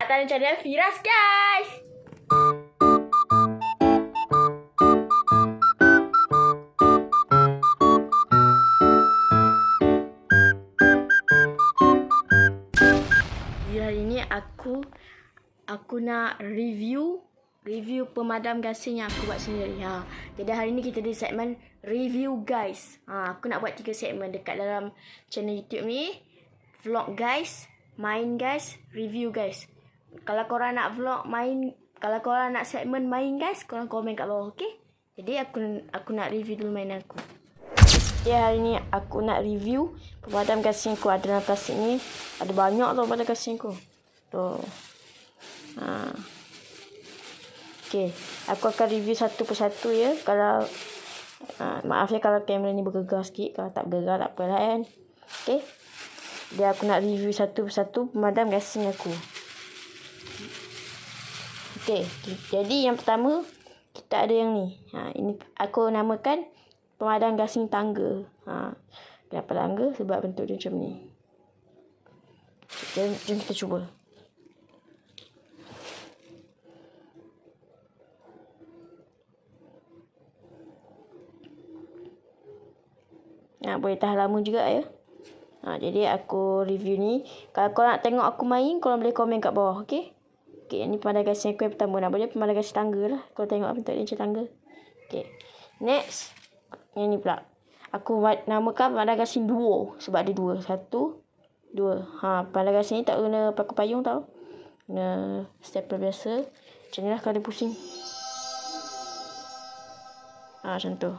Datang channel Firas guys. Ya, hari aku aku nak review review pemadam gasing yang aku buat sendiri. Ha. Jadi hari ni kita di segmen review guys. Ha, aku nak buat tiga segmen dekat dalam channel YouTube ni. Vlog guys, main guys, review guys. Kalau korang nak vlog main, kalau korang nak segmen main guys, korang komen kat bawah, okey? Jadi aku aku nak review dulu main aku. Ya hari ni aku nak review pemadam gasing aku ada dalam plastik ni. Ada banyak tau pemadam gasing aku. Tu. Ha. Okay. Aku akan review satu persatu ya. Kalau ha, maaf ya kalau kamera ni bergegar sikit. Kalau tak bergegar tak apalah kan. Okay. Dia aku nak review satu persatu pemadam gasing aku. Okay. Jadi yang pertama kita ada yang ni. Ha, ini aku namakan pemadam gasing tangga. Ha. Kenapa tangga? Sebab bentuk dia macam ni. Jom, jom kita cuba. Ha, boleh tahan lama juga ya. Ha, jadi aku review ni. Kalau korang nak tengok aku main, korang boleh komen kat bawah. Okay? Okay, ni aku yang pertama. Nak boleh pemadam gasing tangga lah. Kalau tengok bentuk dia macam tangga. Okay. Next. Yang ni pula. Aku namakan pemadam gasing duo. Sebab ada dua. Satu. Dua. Ha, pemadam gasing ni tak guna pakai payung tau. Guna stapler biasa. Macam ni lah kalau dia pusing. Ha, macam tu.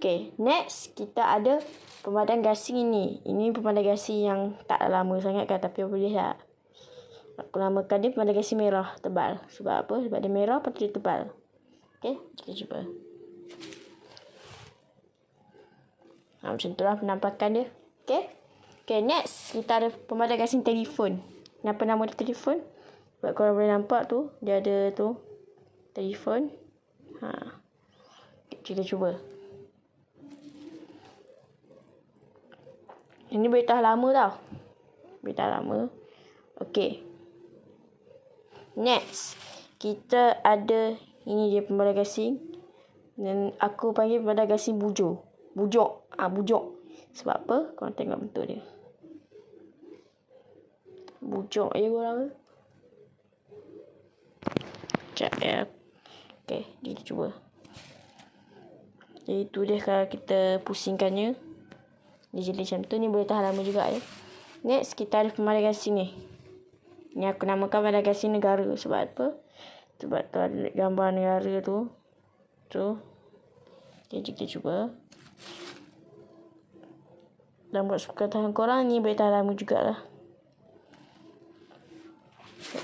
Okay, next kita ada pemadam gasing ini. Ini pemadam gasing yang tak lama sangat kan tapi boleh lah. Aku namakan dia pemadam gasing merah tebal. Sebab apa? Sebab dia merah patut dia tebal. Okay, kita cuba. Ha, macam tu lah penampakan dia. Okay. Okay, next kita ada pemadam gasing telefon. Kenapa nama dia telefon? Sebab korang boleh nampak tu, dia ada tu telefon. Ha. Kita cuba. Ini tahan lama tau. Tahan lama. Okay. Next. Kita ada. Ini dia pemadam gasing. Dan aku panggil pemadam gasing bujo. Bujok. Ah ha, bujok. Sebab apa? Kau tengok bentuk dia. Bujok je korang. Sekejap ya. Okay. Kita cuba. Jadi tu dia kalau kita pusingkannya. Dia jadi macam tu. Ni boleh tahan lama juga ya. Next, kita ada pemadam gasing ni. Ni aku namakan gasing negara. Sebab apa? Sebab tu ada gambar negara tu. Tu. Jadi kita cuba. Dan buat suka tahan korang ni boleh tahan lama jugalah.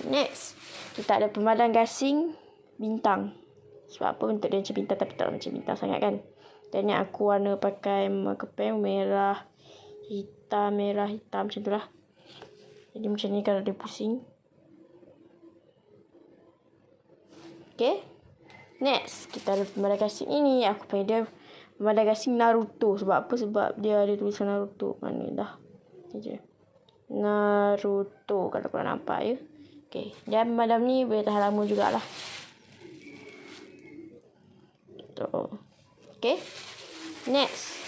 Next. Kita ada pemadam gasing bintang. Sebab apa bentuk dia macam bintang tapi tak macam bintang sangat kan. Dan ni aku warna pakai marker pen merah, hitam, merah, hitam macam tu lah. Jadi macam ni kalau dia pusing. Okay. Next. Kita ada pemadam gasing ini. Aku panggil dia pemadam gasing Naruto. Sebab apa? Sebab dia ada tulisan Naruto. Mana dah. Saja. Naruto. Kalau korang nampak ya. Okay. Dan pemadam ni boleh tahan lama jugalah. Tu. Okay. Next.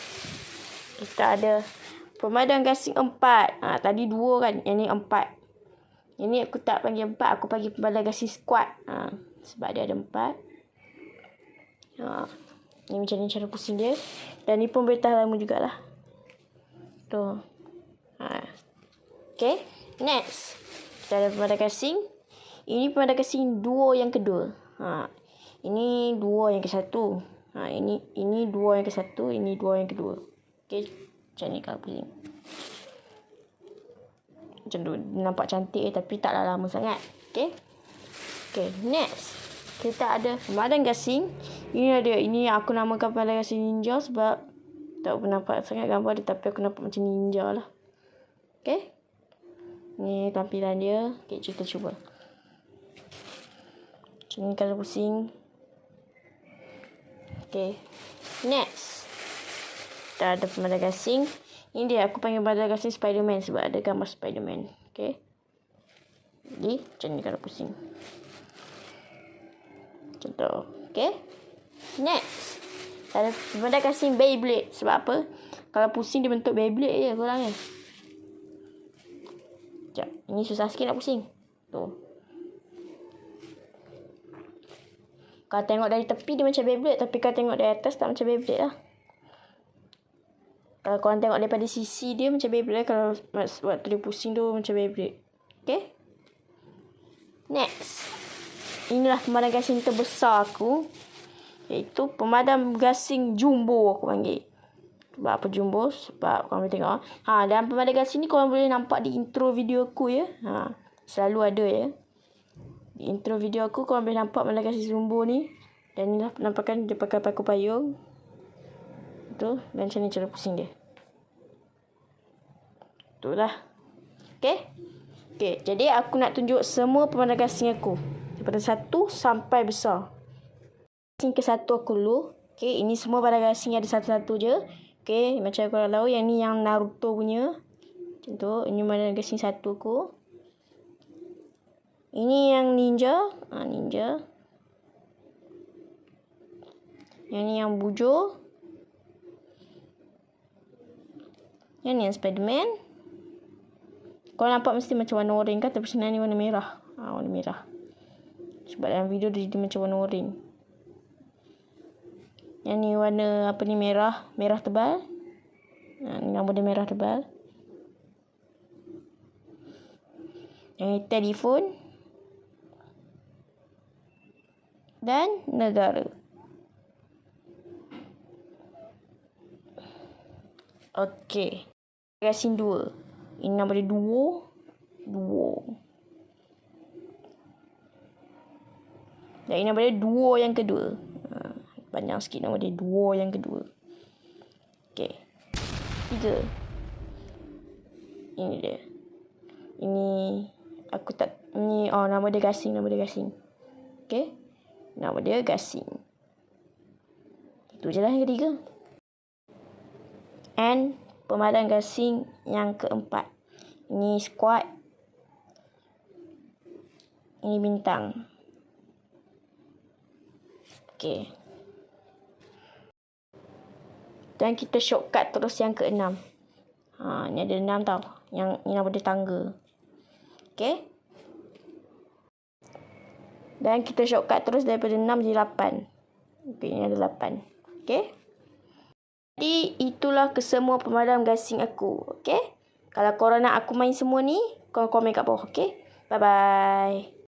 Kita ada pemadam gasing empat. Ha, tadi dua kan. Yang ni empat. Yang ni aku tak panggil empat. Aku panggil pemadam gasing squad. Ha, sebab dia ada empat. Ha. Ni macam ni cara pusing dia. Dan ni pun tahan lama jugalah. Tu. Ha. Okay. Next. Kita ada pemadam gasing. Ini pemadam gasing duo yang kedua. Ha. Ini duo yang ke satu. Ha, ini ini dua yang ke satu, ini dua yang kedua. Okey, macam ni kalau pusing. Macam tu, nampak cantik eh, tapi taklah lama sangat. Okey. Okey, next. Kita ada pemadam gasing. Ini ada, ini aku namakan pemadam gasing ninja sebab tak pernah nampak sangat gambar dia tapi aku nampak macam ninja lah. Okey. Ni tampilan dia. Okey, kita cuba. Macam ni kalau pusing. Okay. Next. Kita ada pemadam gasing. Ini dia aku panggil pemadam gasing Spiderman sebab ada gambar Spiderman. Okay. Jadi, macam ni kalau pusing. Contoh. Okay. Next. Ada pemadam gasing Beyblade. Sebab apa? Kalau pusing dia bentuk Beyblade je korang ni. Sekejap. Ini susah sikit nak pusing. Tu. Kalau tengok dari tepi dia macam Beyblade. Tapi kalau tengok dari atas tak macam Beyblade lah. Kalau korang tengok daripada sisi dia macam Beyblade. Kalau waktu dia pusing tu macam Beyblade. Okay. Next. Inilah pemadam gasing terbesar aku. Iaitu pemadam gasing jumbo aku panggil. Sebab apa jumbo? Sebab korang boleh tengok. Ha, dalam pemadam gasing ni korang boleh nampak di intro video aku ya. Ha, selalu ada ya. Di intro video aku korang boleh nampak pemadam gasing jumbo ni. Dan inilah penampakan dia pakai payung. Tu. Dan macam ni cara pusing dia. Itulah. Okay. Okay. Jadi aku nak tunjuk semua pemadam gasing aku. Daripada satu sampai besar. Gasing ke satu aku dulu. Okay, ini semua pada gasing ada satu-satu je. Okay, macam korang tahu yang ni yang Naruto punya. Tu, ini pada gasing satu aku. Ini yang ninja. Ha, ninja. Yang ni yang bujo. Yang ni yang Spiderman. Kau nampak mesti macam warna orange kan? Tapi sebenarnya ni warna merah. Ha, warna merah. Sebab dalam video dia jadi macam warna orange. Yang ni warna apa ni merah. Merah tebal. Ha, ni nama dia merah tebal. Yang ni telefon. Dan negara. Okey. Gasing dua. Ini nama dia duo. Duo. Dan ini nama dia duo yang kedua. Ha, panjang sikit nama dia duo yang kedua. Okey. Tiga. Ini dia. Ini aku tak ini oh nama dia gasing, nama dia gasing. Okey. Nama dia gasing. Itu je lah yang ketiga. And pemadam gasing yang keempat. Ini squad. Ini bintang. Okey. Dan kita shortcut terus yang keenam. Ha, ni ada enam tau. Yang ni nama dia tangga. Okey. Dan kita shortcut terus daripada enam jadi lapan. Okey, ni ada lapan. Okey. Jadi itulah kesemua pemadam gasing aku. Okey. Kalau korang nak aku main semua ni, korang komen kat bawah. Okey. Bye-bye.